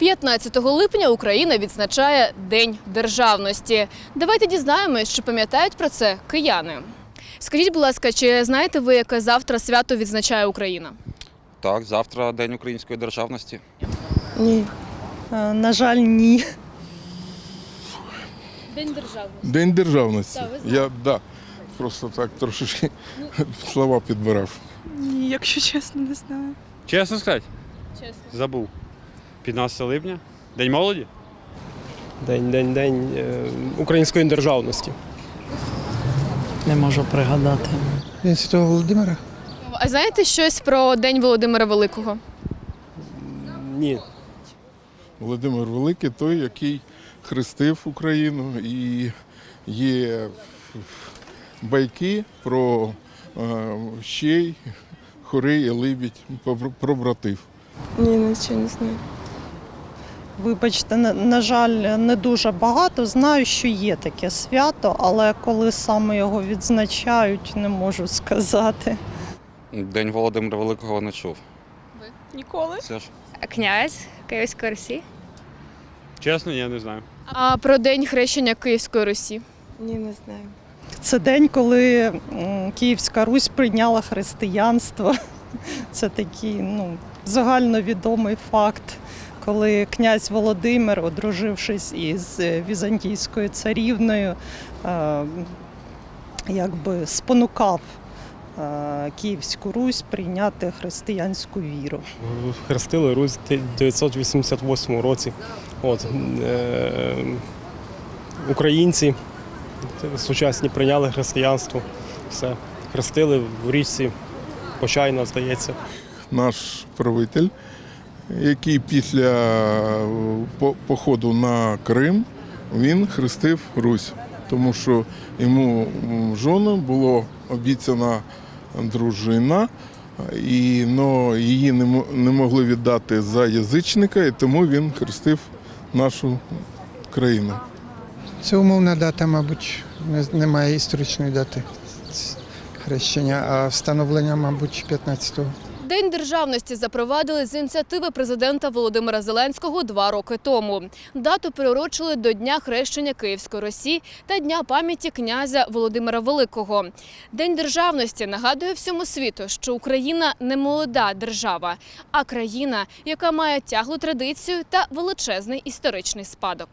15 липня Україна відзначає День державності. Давайте дізнаємось, чи пам'ятають про це кияни. Скажіть, будь ласка, чи знаєте ви, яке завтра свято відзначає Україна? Так, завтра День української державності. Ні. Е, На жаль, ні. День державності. День державності. Так, ви. Я да, просто так трошечки слова підбирав. Ні, якщо чесно, не знаю. Чесно сказати, Чесно. забув. 15 липня. День молоді? День, день, день е, української державності. Не можу пригадати. День Святого Володимира. А знаєте щось про День Володимира Великого? Ні. Володимир Великий той, який хрестив Україну, і є байки про е, щей, хорей і либідь, про, про братів. Ні, нічого не знаю. Вибачте, на, жаль, не дуже багато. Знаю, що є таке свято, але коли саме його відзначають, не можу сказати. День Володимира Великого не чув. Ви Ніколи. Це ж Князь Київської Русі. Чесно, я не знаю. А про День хрещення Київської Русі? Ні, не знаю. Це день, коли Київська Русь прийняла християнство. Це такий ну, загальновідомий факт, коли князь Володимир, одружившись із е, візантійською царівною, е, якби спонукав е, Київську Русь прийняти християнську віру. Хрестили Русь в 1988 році. От, е, українці сучасні прийняли християнство. Все. Хрестили в річці Почайна, здається. Наш правитель, який після е, походу на Крим він хрестив Русь, тому що йому жони було обіцяна дружина, і но її не могли віддати за язичника, і тому він хрестив нашу країну. Це умовна дата, мабуть, немає історичної дати хрещення, а встановлення, мабуть, 15-го. День державності запровадили з ініціативи президента Володимира Зеленського два роки тому. Дату приурочили до Дня хрещення Київської Росії та Дня пам'яті князя Володимира Великого. День державності нагадує всьому світу, що Україна не молода держава, а країна, яка має тяглу традицію та величезний історичний спадок.